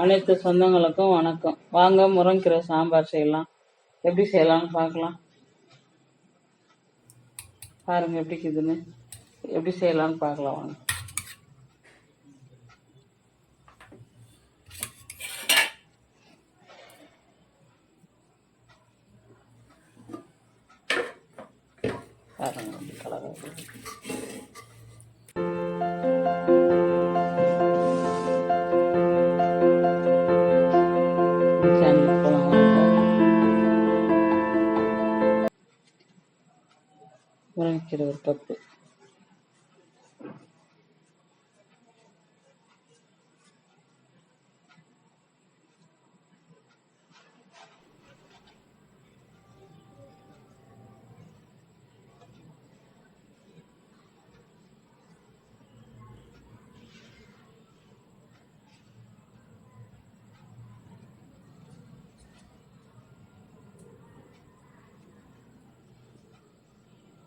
அனைத்து சொந்தங்களுக்கும் வணக்கம். வாங்க முருங்கீரை சாம்பார் செய்யலாம். எப்படி செய்யலாம்னு பார்க்கலாம். பாருங்க எப்படி இருக்குதுன்னு. எப்படி செய்யலாம்னு பார்க்கலாம் வாங்க. பாருங்க கலராக முருங்கைக்கீரை ஒரு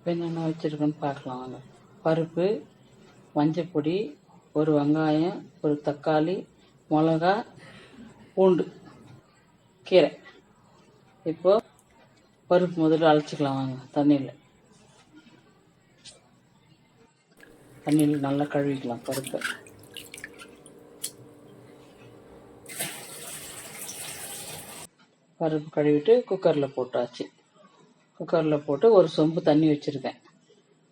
இப்போ என்னென்ன வச்சுருக்கோன்னு பார்க்கலாம் வாங்க. பருப்பு மஞ்சப்பொடி ஒரு வெங்காயம் ஒரு தக்காளி மிளகா பூண்டு கீரை. இப்போ பருப்பு முதல்ல அழைச்சிக்கலாம் வாங்க தண்ணியில். தண்ணியில் நல்லா கழுவிக்கலாம் பருப்பை. பருப்பு கழுவிட்டு குக்கரில் போட்டாச்சு. குக்கரில் போட்டு ஒரு சொம்பு தண்ணி வச்சுருக்கேன்.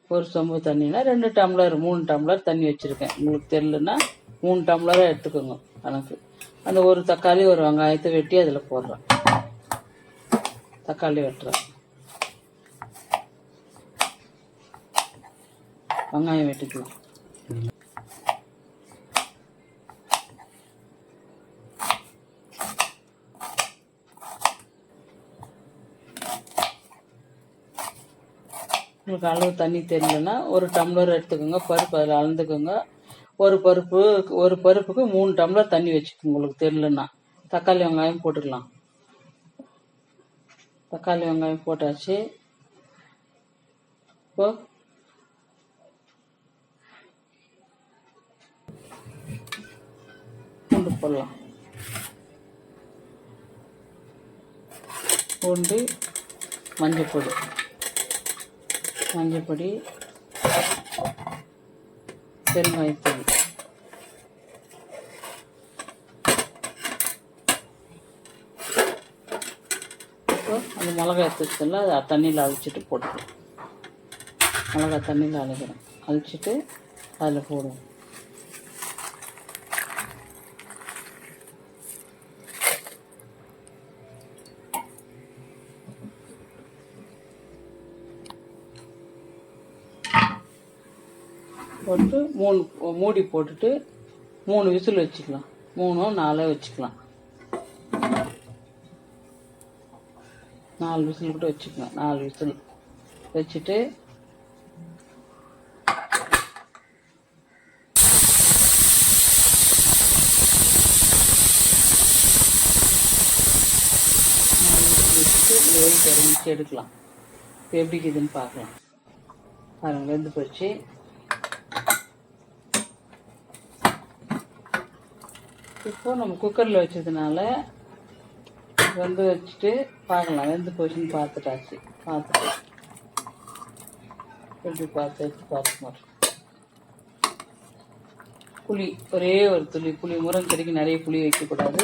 ஒரு சொம்பு தண்ணினா ரெண்டு டம்ளர் மூணு டம்ளர் தண்ணி வச்சுருக்கேன். உங்களுக்கு தெரிலனா மூணு டம்ளராக எடுத்துக்கோங்க கணக்கு. அந்த ஒரு தக்காளி ஒரு வெங்காயத்தை வெட்டி அதில் போடுறேன். தக்காளி வெட்டுறேன். வெங்காயம் வெட்டிக்கலாம். உங்களுக்கு அளவு தண்ணி தெரியலன்னா ஒரு டம்ளர் எடுத்துக்கோங்க பருப்பு அதில் அளந்துக்கோங்க. ஒரு பருப்பு ஒரு பருப்புக்கு மூணு டம்ளர் தண்ணி வச்சுக்கோங்க உங்களுக்கு தெரியலன்னா. தக்காளி வெங்காயம் போட்டுக்கலாம். தக்காளி வெங்காயம் போட்டாச்சு. இப்போ பூண்டு போடலாம். பூண்டு மஞ்சள் பொடி. மஞ்சப்பொடி பெருங்காயத்தூள். இப்போ அந்த மிளகாய் தூக்கத்தில் அதை தண்ணியில் அழிச்சிட்டு போட்டுக்கலாம். மிளகாய் தண்ணியில் அழைக்கிறோம் அழிச்சிட்டு அதில் போடுவோம். போட்டு மூணு மூடி போட்டுட்டு மூணு விசில் வச்சுக்கலாம். மூணோ நாலோ வச்சுக்கலாம். நாலு விசில் கூட வச்சுக்கலாம். நாலு விசில். வச்சுட்டு நாலு விசில் வச்சுட்டு வேல் கரைஞ்சி எடுக்கலாம். இப்போ எப்படி இருக்குதுன்னு பார்க்கலாம். பாருங்க வெந்து போச்சு. இப்போ நம்ம குக்கரில் வச்சதுனால வெந்து வச்சுட்டு பார்க்கலாம். வெந்து போச்சுன்னு பார்த்துட்டாச்சு? பார்த்துட்டு. எப்படி பார்த்து வச்சு பார்த்து புளி ஒரே ஒரு துளி புளி முருங்கைக்கறிக்கு நிறைய புளி வைக்கக்கூடாது.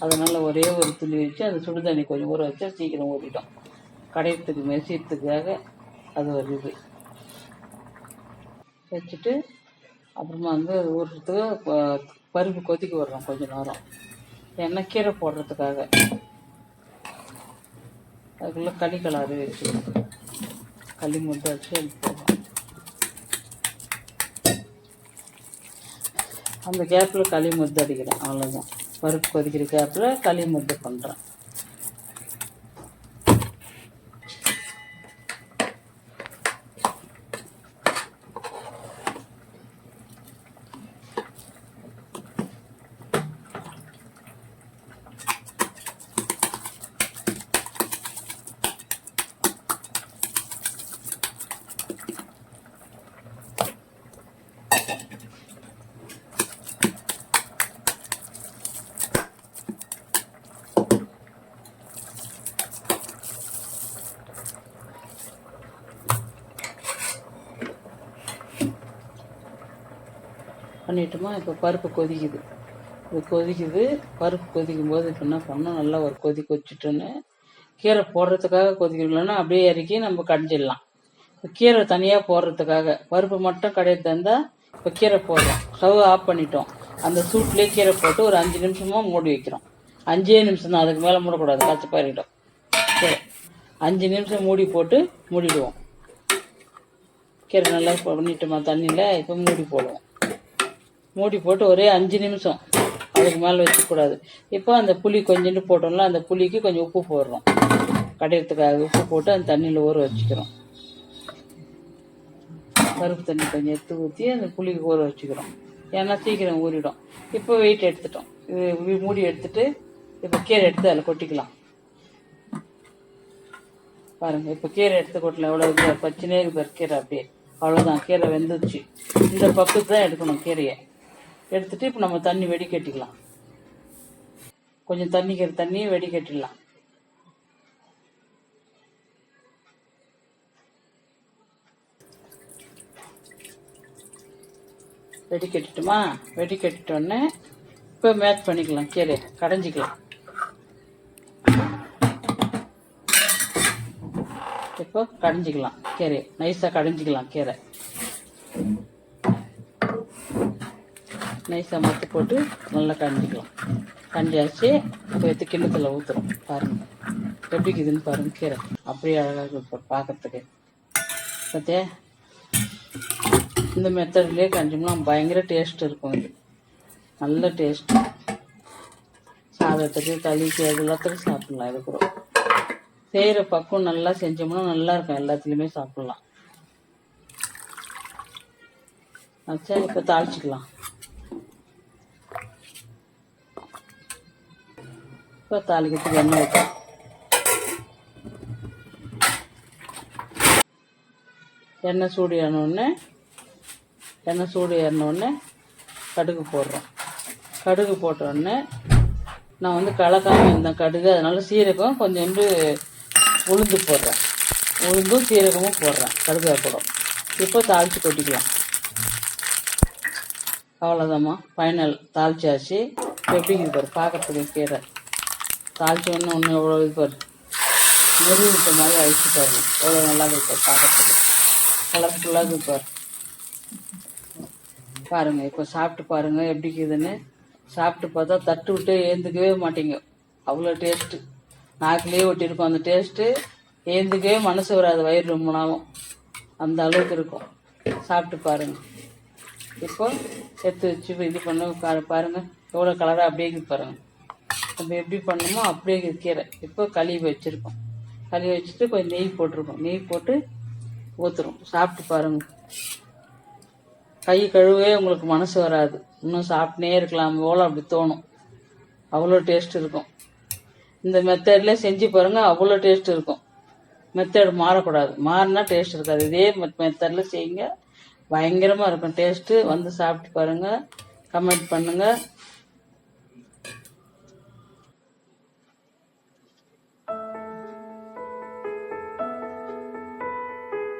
அதனால் ஒரே ஒரு துளி வச்சு அந்த சுடுதண்ணி கொஞ்சம் ஊற வச்சா சீக்கிரம் ஊறிடும். கடையத்துக்கு மெசியத்துக்காக அது ஒரு இது. வச்சுட்டு அப்புறமா வந்து ஊறுறதுக்கு பருப்பு கொதிக்க விடுறோம் கொஞ்ச நேரம். எண்ணெய் கீரை போடுறதுக்காக. அதுக்குள்ளே களி கலாறு வச்சு களி முட்டை வச்சு அது போடுறோம். அந்த கேப்பில் களி முத்து அடிக்கிறேன். அவ்வளோதான் பருப்பு கொதிக்கிற கேப்பில் களி முத்து பண்ணுறேன் பண்ணிட்டோமா இப்போ பருப்பு கொதிக்குது. இது கொதிக்குது பருப்பு கொதிக்கும் போது இப்போ என்ன பண்ணோம் நல்லா ஒரு கொதி கொதிச்சிட்டோன்னு கீரை போடுறதுக்காக கொதிக்கலன்னா அப்படியே இறக்கி நம்ம கடைஞ்சிடலாம் இப்போ கீரை தனியாக போடுறதுக்காக பருப்பு மட்டும் கடையை தந்தால் இப்போ கீரை போடுறோம். ஸ்டவ் ஆஃப் பண்ணிட்டோம். அந்த சூட்லேயே கீரை போட்டு ஒரு அஞ்சு நிமிஷமாக மூடி வைக்கிறோம். அஞ்சே நிமிஷம் தான் அதுக்கு மேலே மூடக்கூடாது. காய்ச்சி பாரிடும் சரி அஞ்சு நிமிஷம் மூடி போட்டு மூடிடுவோம். கீரை நல்லா பண்ணிட்டோமா தண்ணியில் இப்போ மூடி போடுவோம். மூடி போட்டு ஒரே அஞ்சு நிமிஷம் அதுக்கு மேலே வச்சுக்கூடாது இப்போ அந்த புளி கொஞ்சோண்டு போட்டோம்ல அந்த புளிக்கு கொஞ்சம் உப்பு போடுறோம் கடையிறதுக்காக உப்பு போட்டு அந்த தண்ணியில் ஊற வச்சுக்கிறோம் பருப்பு தண்ணி கொஞ்சம் எடுத்து ஊற்றி அந்த புளிக்கு ஊற வச்சுக்கிறோம் ஏன்னா சீக்கிரம் ஊறிடும் இப்போ வெயிட் எடுத்துட்டோம் இது மூடி எடுத்துட்டு இப்போ கீரை எடுத்து அதில் கொட்டிக்கலாம் பாருங்க இப்போ கீரை எடுத்து கொட்டல எவ்வளோ இது நேருக்கு பேர் கீரை அப்படியே அவ்வளோதான் கீரை வெந்துருச்சு இந்த பக்கத்து தான் எடுக்கணும் கீரையை எடுத்துட்டு இப்போ நம்ம தண்ணி வெடி கட்டிக்கலாம் கொஞ்சம் தண்ணிக்கிற தண்ணி வெடி கட்டிடலாம் வெடி கட்டிட்டுமா வெடி கட்டிட்டோன்னே இப்போ மேட்ச் பண்ணிக்கலாம். கீரை கடைஞ்சிக்கலாம். இப்போ கடைஞ்சிக்கலாம். கீரை நைஸாக கடைஞ்சிக்கலாம் கீரை நைஸாக மத்து போட்டு நல்லா கண்டிக்கலாம் கண்டியாச்சு இப்போ எடுத்து கிண்ணத்தில் ஊற்றுறோம் பாருங்க. எப்படி இருக்குதுன்னு பாருங்க கீரை. அப்படியே அழகாக இருக்கும் பார்க்கறதுக்கு பார்த்தியா இந்த மெத்தட்லேயே கஞ்சோம்னா பயங்கர டேஸ்ட் இருக்கும் இது. நல்ல டேஸ்ட் சாதத்துக்கு களிக்கு அது எல்லாத்துக்கும் சாப்பிடலாம் இது கூட. செய்கிற பக்குவம் நல்லா செஞ்சோம்னா நல்லா இருக்கும். எல்லாத்துலேயுமே சாப்பிடலாம். சரி இப்போ தாளிச்சிக்கலாம். இப்போ தாளிக்கிறதுக்கு எண்ணெய் வைக்கலாம் எண்ணெய் சூடு ஏறினோடனே எண்ணெய் சூடு ஏறினோடனே கடுகு போடுறோம். கடுகு போட்டோடனே நான் வந்து கலக்காமல் இருந்தேன் கடுகு அதனால சீரகம் கொஞ்சோண்டு உளுந்து போடுறேன். உளுந்தும் சீரகமும் போடுறேன் கடுகு போடும் இப்போ தாளித்து கொட்டிக்கலாம். அவ்வளோதாம்மா ஃபைனல் தாளிச்சாச்சு. எப்படி இது பாரு பார்க்கறதுக்கு கீரை. தாளிச்ச உடனே ஒன்று எவ்வளோ இது பாரு. நெறி விட்ட மாதிரி அழிச்சு பாருங்க எவ்வளோ நல்லா இருப்பார் பார்க்குறதுக்கு. பார்க்கறதுக்கு கலர்ஃபுல்லாக இருப்பார் பாருங்கள் இப்போ சாப்பிட்டு பாருங்கள் எப்படி இருக்குதுன்னு. சாப்பிட்டு பார்த்தா தட்டு விட்டு ஏந்துக்கவே மாட்டீங்க. அவ்வளோ டேஸ்ட்டு நாக்கிலே ஒட்டியிருக்கும் அந்த டேஸ்ட்டு ஏந்துக்கவே மனசு வராது வயிறு ரொம்ப நாளும். அந்த அளவுக்கு இருக்கும். சாப்பிட்டு பாருங்கள் இப்போ எடுத்து வச்சு இது பண்ண பாருங்கள் எவ்வளோ கலராக அப்படியே பாருங்கள் நம்ம எப்படி பண்ணணுமோ அப்படியே கீரை. இப்போ கழுவி வச்சுருக்கோம். கழுவி வச்சுட்டு கொஞ்சம் நெய் போட்டிருக்கோம். நெய் போட்டு ஊற்றுறோம் சாப்பிட்டு பாருங்க. கை கழுவே உங்களுக்கு மனசு வராது. இன்னும் சாப்பிட்டுனே இருக்கலாம். போல் அப்படி தோணும். அவ்வளோ டேஸ்ட் இருக்கும். இந்த மெத்தட்ல செஞ்சு பாருங்க. அவ்வளோ டேஸ்ட் இருக்கும். மெத்தட் மாறக்கூடாது. மாறினா டேஸ்ட் இருக்காது. இதே மெத்தட்ல செய்யுங்க. பயங்கரமாக இருக்கும். டேஸ்ட்டு வந்து சாப்பிட்டு பாருங்க. கமெண்ட் பண்ணுங்கள்